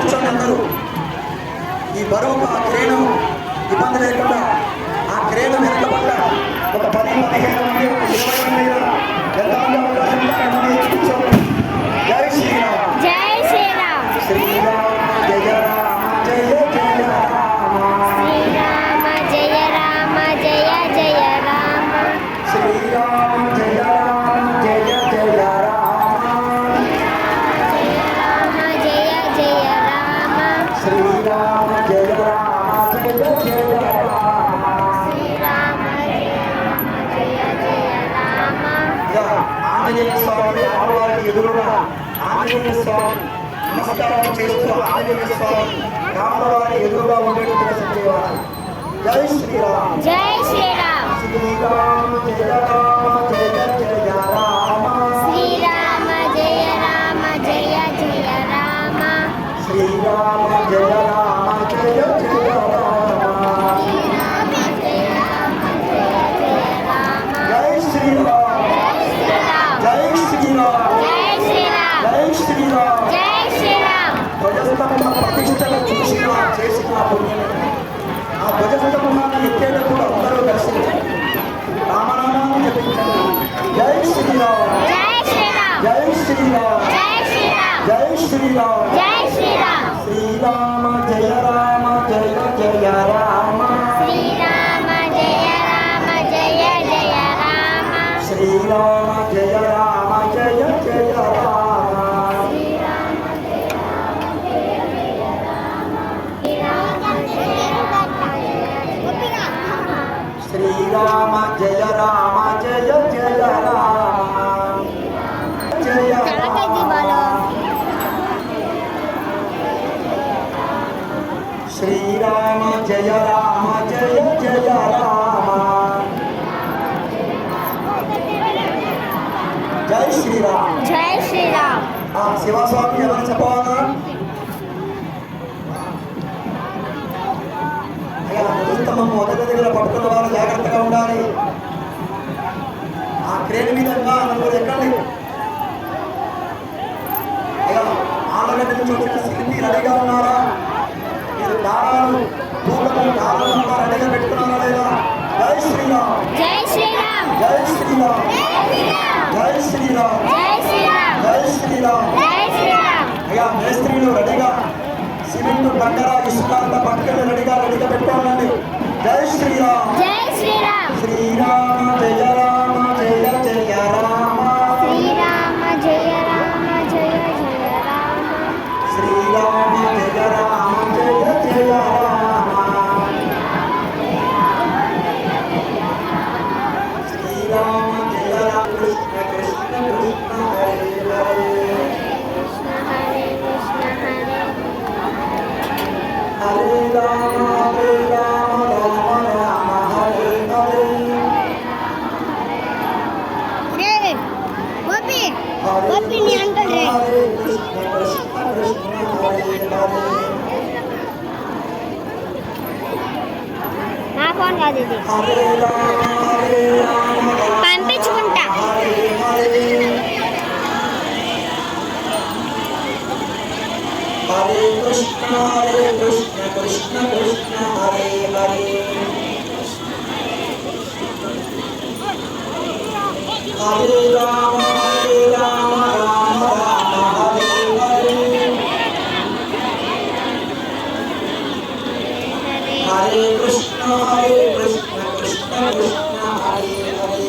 కూర్చొని అందరూ ఈ బరువు ఆ క్రేను ఇబ్బంది లేకుండా ఆ క్రేను వెనుకబడ్డ ఒక పది పదిహేను మంది ఒక ఇరవై మంది ఆంజనేయ స్వామి అమ్మవారికి ఎదురుగా ఆంజనేయ స్వామి నమస్కారం చేస్తూ ఆంజనేయ స్వామి రామవారి ఎదురుగా సంజయవారు జై శ్రీరామ్. జై శ్రీరామ్. శ్రీరామ జయ రామ శ్రీరామ జయ రామ జయ జయ రామ. జై శ్రీరామ్. జై శ్రీరామ్. శివస్వామి ఎవరు చెప్పవాలా ధ్వజస్తంభం మొదటి దగ్గర పట్టుకున్న వాళ్ళు జాగ్రత్తగా ఉండాలి. ఆ క్రేన్ మీద నలుగురు ఎక్కండి. అయ్యా ఆలగడ్డ నుంచి వచ్చిన శిల్పి రెడీగా ఉన్నారా? దారాలు పూలము దారాలు అంతా రెడీగా పెట్టుకున్నారా లేదా జై శ్రీరామ్ జై శ్రీరామ్ జై శ్రీరామ్ జై శ్రీరామ్ జై శ్రీరామ్ అయ్యా మేస్త్రీలు రెడీగా సిమెంట్ బండర రెడీగా రెడీగా జై శ్రీరామ్ శ్రీరామ జయ రామ జయ జయ Hari Rama, Hari Rama. Hare Rama Hare Rama Rama పంపించుకుంటా Hare Hare Hare Krishna Hare Krishna Krishna Krishna Hare Hare Hare Rama Hare Rama Rama Rama Hare Hare Hare Krishna Hare Krishna Krishna Krishna Hare Hare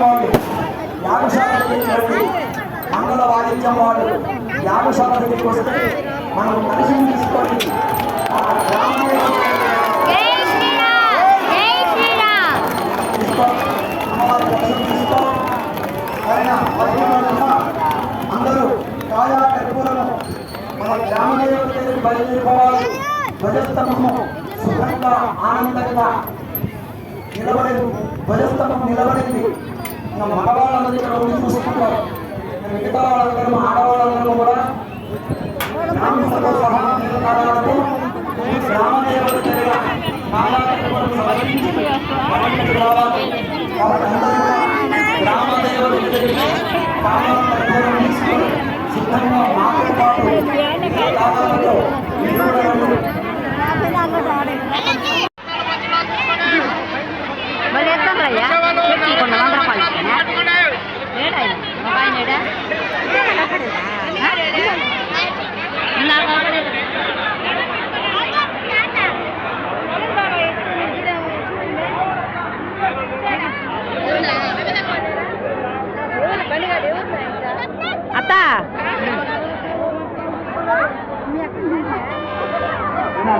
వాళ్ళు యాగశాల దగ్గరికి మంగళ వాదించే వాళ్ళు యాగశాల దగ్గరికి వస్తే మనం మనిషిని తీసుకొని అందరూ కాయా కర్పూరము మన గ్రామదేవుడి దగ్గరికి బయలుదేరిపోవాలి ధ్వజస్తంభము ఆనందంగా నిలబడి ధ్వజస్తంభం నిలబడింది. మగవాళ్ళందరూ ఇక్కడ ఉండి చూసుకుంటారు మిగతా వాళ్ళందరూ ఆడవాళ్ళందరూ కూడా గ్రామస్తులతో సహా పాటు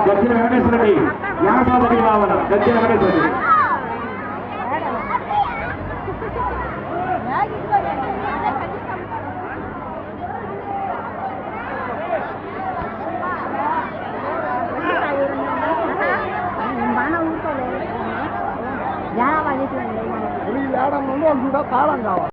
నా గచ్చిన వెంకటేశ్వర రెడ్డి యాగసాధకి రావాల గచ్చిన వెంకటేశ్వర రెడ్డి బాగా ఊరుకోలేదు జానా వాళ్ళు ఏడం నుండి కూడా తాళం కావాలి